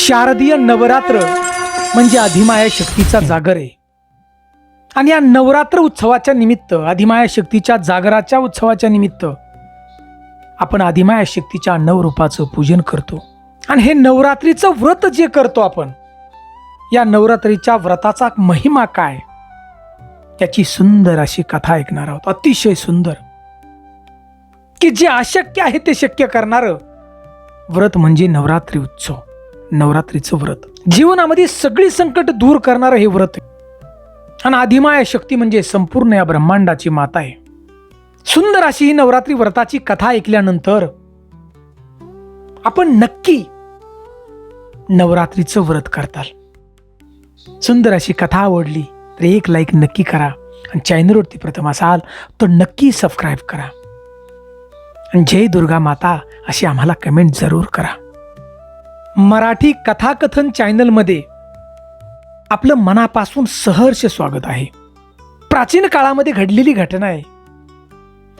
शारदीय नवरात्र म्हणजे अधिमाया शक्तीचा जागर आहे. आणि या नवरात्र उत्सवाच्या निमित्त अधिमाया शक्तीच्या जागराच्या उत्सवाच्या निमित्त आपण अधिमाया शक्तीच्या नवरूपाचं पूजन करतो. आणि हे नवरात्रीचं व्रत जे करतो आपण या नवरात्रीच्या व्रताचा महिमा काय? त्याची सुंदर अशी कथा ऐकणार आहोत. अतिशय सुंदर. की जे अशक्य आहे ते शक्य करणारं व्रत म्हणजे नवरात्री उत्सव. नवरात्रीचं व्रत. जीवनामध्ये सगळी संकट दूर करणारं हे व्रत आहे. आणि आदिमाया शक्ती म्हणजे संपूर्ण या ब्रह्मांडाची माता आहे. सुंदर अशी ही नवरात्री व्रताची कथा ऐकल्यानंतर आपण नक्की नवरात्रीचं व्रत करताल. सुंदर अशी कथा आवडली तर एक लाईक नक्की करा आणि चॅनलवरती प्रथम असाल तर नक्की सबस्क्राईब करा. आणि जय दुर्गा माता अशी आम्हाला कमेंट जरूर करा. मराठी कथाकथन चॅनलमध्ये आपलं मनापासून सहर्ष स्वागत आहे. प्राचीन काळामध्ये घडलेली घटना आहे.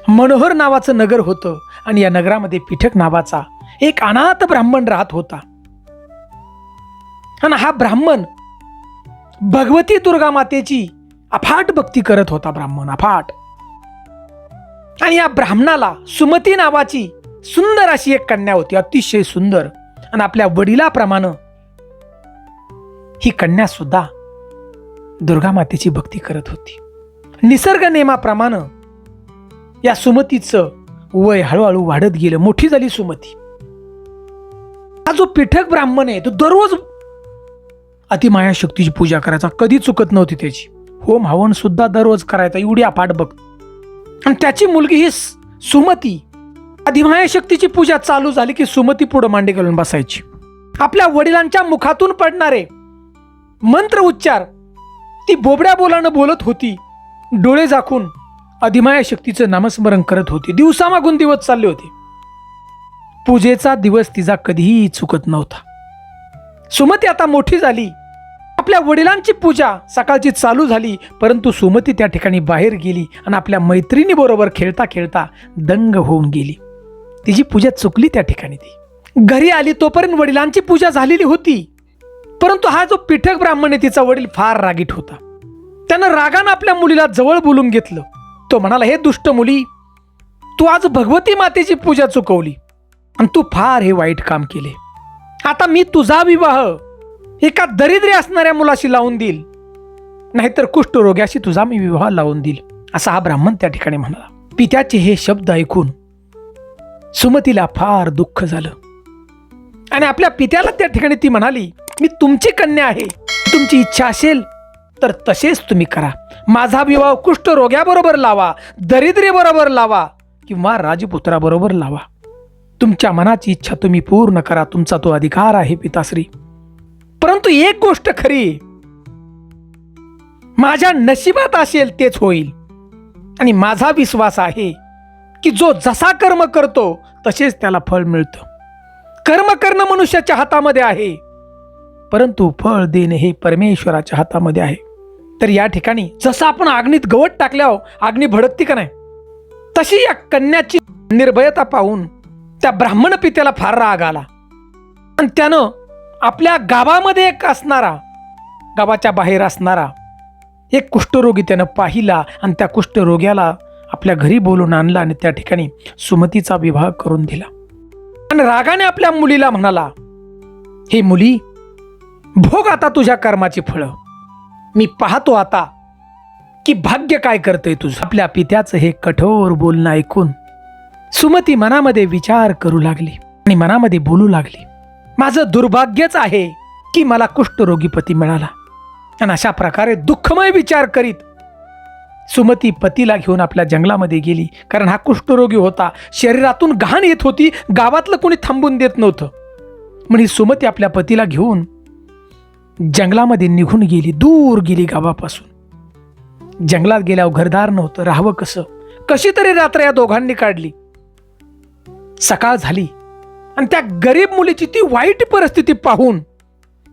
मनोहर नावाचं नगर होतं आणि या नगरामध्ये पिठक नावाचा एक अनाथ ब्राह्मण राहत होता. आणि हा ब्राह्मण भगवती दुर्गा मातेची अफाट भक्ती करत होता ब्राह्मण अफाट. आणि या ब्राह्मणाला सुमती नावाची सुंदर अशी एक कन्या होती अतिशय सुंदर. आणि आपल्या वडिलाप्रमाणे ही कन्या सुद्धा दुर्गा मातेची भक्ती करत होती. निसर्ग नियमाप्रमाणे या सुमतीचं वय हळूहळू वाढत गेलं. मोठी झाली सुमती. हा जो पिठक ब्राह्मण आहे तो दररोज अतिमाया शक्तीची पूजा करायचा. कधी चुकत नव्हती त्याची. होम हवन सुद्धा दररोज करायचा. एवढी अपाट बघ आणि त्याची मुलगी ही सुमती अधिमाया शक्तीची पूजा चालू झाली की सुमती पुढं मांडी घालून बसायची. आपल्या वडिलांच्या मुखातून पडणारे मंत्र उच्चार ती बोबड्या बोलानं बोलत होती. डोळे झाकून अधिमाया शक्तीचं नामस्मरण करत होती. दिवसामागून दिवस चालले होते. पूजेचा दिवस तिचा कधीही चुकत नव्हता. सुमती आता मोठी झाली. आपल्या वडिलांची पूजा सकाळची चालू झाली परंतु सुमती त्या ठिकाणी बाहेर गेली आणि आपल्या मैत्रिणीबरोबर खेळता खेळता दंग होऊन गेली. तिची पूजा चुकली त्या ठिकाणी ती. घरी आली तोपर्यंत वडिलांची पूजा झालेली होती. परंतु हा जो पिठक ब्राह्मण आहे तिचा वडील फार रागीट होता. त्यानं रागानं आपल्या मुलीला जवळ बोलून घेतलं. तो म्हणाला हे दुष्ट मुली तू आज भगवती मातेची पूजा चुकवली आणि तू फार हे वाईट काम केले. आता मी तुझा विवाह एका दरिद्री असणाऱ्या मुलाशी लावून देईल. नाहीतर कुष्ठरोग्याशी तुझा मी विवाह लावून देईल. असा हा ब्राह्मण त्या ठिकाणी म्हणाला. पित्याचे हे शब्द ऐकून सुमतीला फार दुःख झालं. आणि आपल्या पित्याला त्या ठिकाणी ती म्हणाली मी तुमची कन्या आहे. तुमची इच्छा असेल तर तसेच तुम्ही करा. माझा विवाह कुष्ठरोग्याबरोबर लावा दरिद्रीबरोबर लावा किंवा राजपुत्राबरोबर लावा. तुमच्या मनाची इच्छा तुम्ही पूर्ण करा. तुमचा तो अधिकार आहे पिताश्री. परंतु एक गोष्ट खरी. माझ्या नशिबात असेल तेच होईल. आणि माझा विश्वास आहे की जो जसा कर्म करतो तसेच त्याला फळ मिळतं. कर्म करणं मनुष्याच्या हातामध्ये आहे. परंतु फळ देणे हे परमेश्वराच्या हातामध्ये आहे. तर या ठिकाणी जसं आपण अग्नीत गवत टाकल्यावर अग्नी भडकती का नाही तशी या कन्याची निर्भयता पाहून त्या ब्राह्मण पित्याला फार राग आला. आणि त्यानं आपल्या गावामध्ये एक असणारा गावाच्या बाहेर असणारा एक कुष्ठरोगी त्यानं पाहिला आणि त्या कुष्ठरोग्याला आपल्या घरी बोलून आणला आणि त्या ठिकाणी सुमतीचा विवाह करून दिला. आणि रागाने आपल्या मुलीला म्हणाला हे मुली भोग आता तुझ्या कर्माची फळं. मी पाहतो आता की भाग्य काय करतंय तुझं. आपल्या पित्याचं हे कठोर बोलणं ऐकून सुमती मनामध्ये विचार करू लागली आणि मनामध्ये बोलू लागली माझं दुर्भाग्यच आहे की मला कुष्ठरोगी पती मिळाला. आणि अशा प्रकारे दुःखमय विचार करीत सुमती पतीला घेऊन आपल्या जंगलामध्ये गेली. कारण हा कुष्ठरोगी होता. शरीरातून घाण येत होती. गावातलं कोणी थांबून देत नव्हतं. म्हणजे सुमती आपल्या पतीला घेऊन जंगलामध्ये निघून गेली. दूर गेली गावापासून. जंगलात गेल्यावर घरदार नव्हतं. राहावं कसं? कशी तरी रात्र या दोघांनी काढली. सकाळ झाली. आणि त्या गरीब मुलीची ती वाईट परिस्थिती पाहून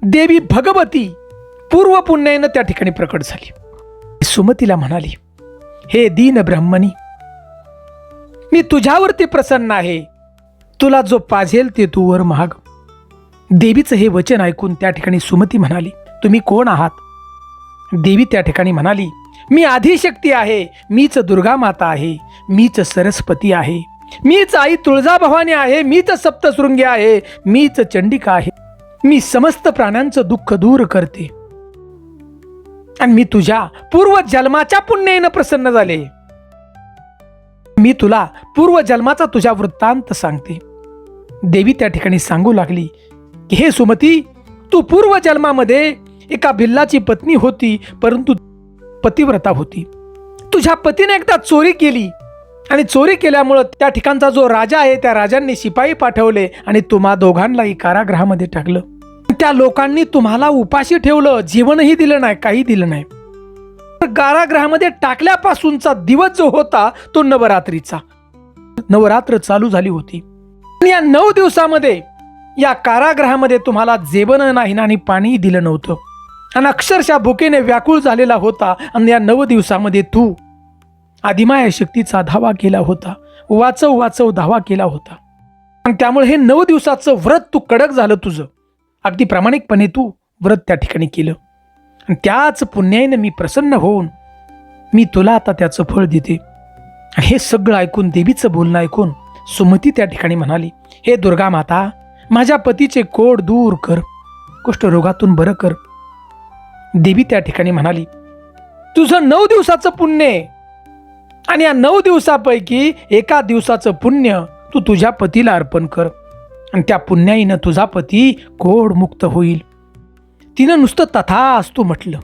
देवी भगवती पूर्व पुण्यानं त्या ठिकाणी प्रकट झाली. सुमतीला म्हणाली हे दीन ब्रह्मणी मी तुझ्यावरती प्रसन्न आहे. तुला जो पाझेल ते तू वर महाग. देवीचं हे वचन ऐकून त्या ठिकाणी सुमती म्हणाली तुम्ही कोण आहात? देवी त्या ठिकाणी म्हणाली मी आधीशक्ती आहे मीच दुर्गा माता आहे मीच सरस्वती आहे मीच आई तुळजाभवानी आहे मीच सप्तशृंगी आहे मीच चंडिका आहे. मी समस्त प्राण्यांचं दुःख दूर करते. आणि मी तुझ्या पूर्व जन्माच्या पुण्येनं प्रसन्न झाले. मी तुला पूर्व जन्माचा तुझ्या वृत्तांत सांगते. देवी त्या ठिकाणी सांगू लागली की हे सुमती तू पूर्व जन्मामध्ये एका भिल्लाची पत्नी होती परंतु पतिव्रता होती. तुझ्या पतीने एकदा चोरी केली आणि चोरी केल्यामुळं त्या ठिकाणचा जो राजा आहे त्या राजांनी शिपाई पाठवले आणि तुम्हा दोघांनाही कारागृहामध्ये टाकलं. त्या लोकांनी तुम्हाला उपाशी ठेवलं जीवनही दिलं नाही काही दिलं नाही. तर कारागृहामध्ये टाकल्यापासूनचा दिवस जो होता तो नवरात्रीचा. नवरात्र चालू झाली होती. आणि या नऊ दिवसामध्ये या कारागृहामध्ये तुम्हाला जेवण नाही आणि पाणी दिलं नव्हतं. आणि अक्षरशः भुकेने व्याकुळ झालेला होता आणि या नऊ दिवसामध्ये तू आदिमाया शक्तीचा धावा केला होता. वाचव वाचव धावा केला होता. आणि त्यामुळे हे नऊ दिवसाचं व्रत तू कडक झालं तुझं. अगदी प्रामाणिकपणे तू व्रत त्या ठिकाणी केलं. आणि त्याच पुण्याईनं मी प्रसन्न होऊन मी तुला आता त्याचं फळ देते. आणि हे सगळं ऐकून देवीचं बोलणं ऐकून सुमती त्या ठिकाणी म्हणाली हे दुर्गा माता माझ्या पतीचे कोड दूर कर. कुष्ठरोगातून बरं कर. देवी त्या ठिकाणी म्हणाली तुझं नऊ दिवसाचं पुण्य आणि या नऊ दिवसापैकी एका दिवसाचं पुण्य तू तुझ्या पतीला अर्पण कर. आणि त्या पुण्याईनं तुझा पती कोड मुक्त होईल. तिनं नुसतं तथा असतो म्हटलं.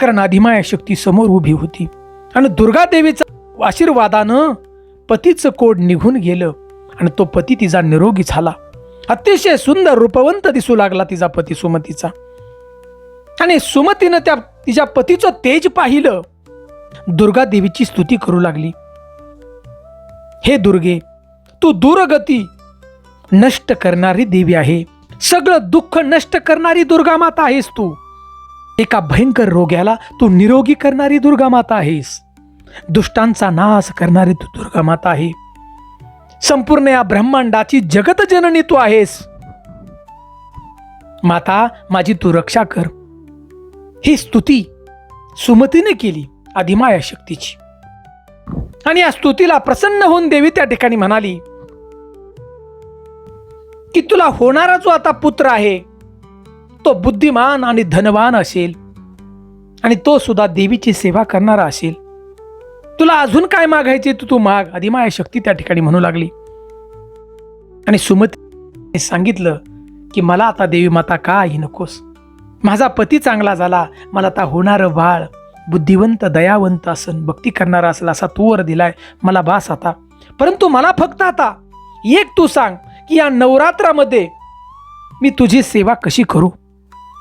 कारण आधिमाया शक्ती समोर उभी होती. आणि दुर्गादेवीचा आशीर्वादानं पतीचं कोड निघून गेलं. आणि तो पती तिचा निरोगी झाला. अतिशय सुंदर रूपवंत दिसू लागला तिचा पती सुमतीचा. आणि सुमतीनं त्या तिच्या पतीचं तेज पाहिलं. दुर्गादेवीची स्तुती करू लागली. हे दुर्गे तू दूरगती नष्ट करणारी देवी आहे. सगळं दुःख नष्ट करणारी दुर्गा माता आहेस तू. एका भयंकर रोग्याला तू निरोगी करणारी दुर्गा माता आहेस. दुष्टांचा नाश करणारी तू दुर्गा माता आहे. संपूर्ण या ब्रह्मांडाची जगत जननी तू आहेस. माता माझी तू रक्षा कर. ही स्तुती सुमतीने केली आदिमाया शक्तीची. आणि या स्तुतीला प्रसन्न होऊन देवी त्या ठिकाणी म्हणाली की तुला होणारा जो आता पुत्र आहे तो बुद्धिमान आणि धनवान असेल आणि तो सुद्धा देवीची सेवा करणारा असेल. तुला अजून काय मागायचे तू तू माग. आदिमाया शक्ती त्या ठिकाणी म्हणू लागली. आणि सुमती सांगितलं की मला आता देवी माता काही नकोस. माझा पती चांगला झाला. मला आता होणारं बाळ बुद्धिवंत दयावंत असन भक्ती करणारा असेल असा तू वर दिलाय. मला बास आता. परंतु मला फक्त आता एक तू सांग. की या नवरात्रामध्ये मी तुझी सेवा कशी करू?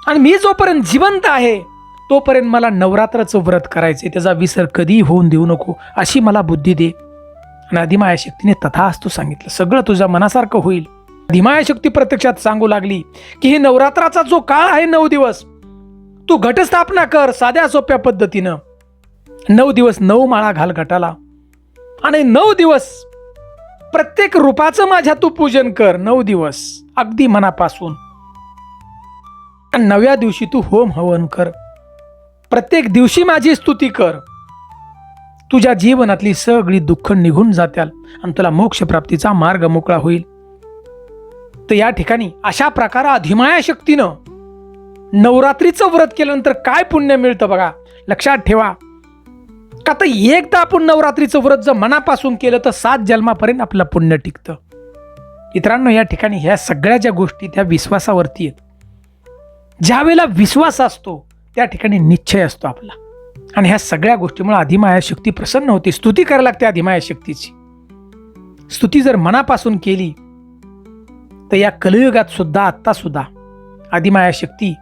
आणि मी जोपर्यंत जिवंत आहे तोपर्यंत मला नवरात्राचं व्रत करायचं त्याचा विसर कधीही होऊन देऊ नको अशी मला बुद्धी दे. आणि अधिमाया शक्तीने तथाच तू सांगितलं. सगळं तुझ्या मनासारखं होईल. अधिमाया शक्ती प्रत्यक्षात सांगू लागली की हे नवरात्राचा जो काळ आहे नऊ दिवस तू घटस्थापना कर साध्या सोप्या पद्धतीनं. नऊ दिवस नऊ माळा घाल घटाला आणि नऊ दिवस प्रत्येक रूपाचं माझ्या तू पूजन कर. नऊ दिवस. अगदी मनापासून. नव्या नवव्या दिवशी तू होम हवन कर. प्रत्येक दिवशी माझी स्तुती कर. तुझ्या जीवनातली सगळी दुःख निघून जात्याल आणि तुला मोक्षप्राप्तीचा मार्ग मोकळा होईल. तर या ठिकाणी अशा प्रकारे अधिमाया शक्तीनं नवरात्रीचं व्रत केल्यानंतर काय पुण्य मिळतं बघा. लक्षात ठेवा. का तर एकदा आपण नवरात्रीचं व्रत जर मनापासून केलं तर सात जन्मापर्यंत आपलं पुण्य टिकतं. मित्रांनो या ठिकाणी ह्या सगळ्या ज्या गोष्टी त्या विश्वासावरती आहेत. ज्या वेळेला विश्वास असतो त्या ठिकाणी निश्चय असतो आपला. आणि ह्या सगळ्या गोष्टीमुळे अधिमाया शक्ती प्रसन्न होते. स्तुती करायला लागते अधिमाया शक्तीची. स्तुती जर मनापासून केली तर या कलियुगात सुद्धा आत्ता सुद्धा आदिमाया शक्ती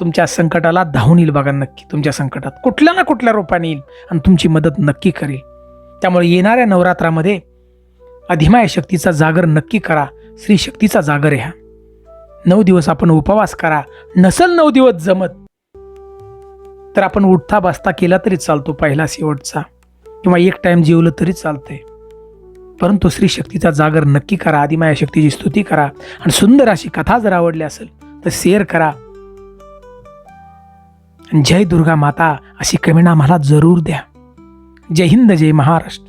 तुमच्या संकटाला धावून येईल बघा नक्की तुमच्या संकटात. कुठल्या ना कुठल्या रूपाने येईल आणि तुमची मदत नक्की करेल. त्यामुळे येणाऱ्या नवरात्रामध्ये अधिमाया शक्तीचा जागर नक्की करा श्री शक्तीचा जागर ह्या नऊ दिवस आपण उपवास करा नसल नऊ दिवस जमत. तर आपण उठता बसता केला तरी चालतो पहिला शेवटचा. किंवा एक टाईम जेवलं तरी चालतंय. परंतु श्री शक्तीचा जागर नक्की करा आदिमाया शक्तीची स्तुती करा. आणि सुंदर अशी कथा जर आवडली असेल तर शेअर करा. जय दुर्गा माता अशी कमेंट आम्हाला जरूर द्या. जय हिंद जय महाराष्ट्र.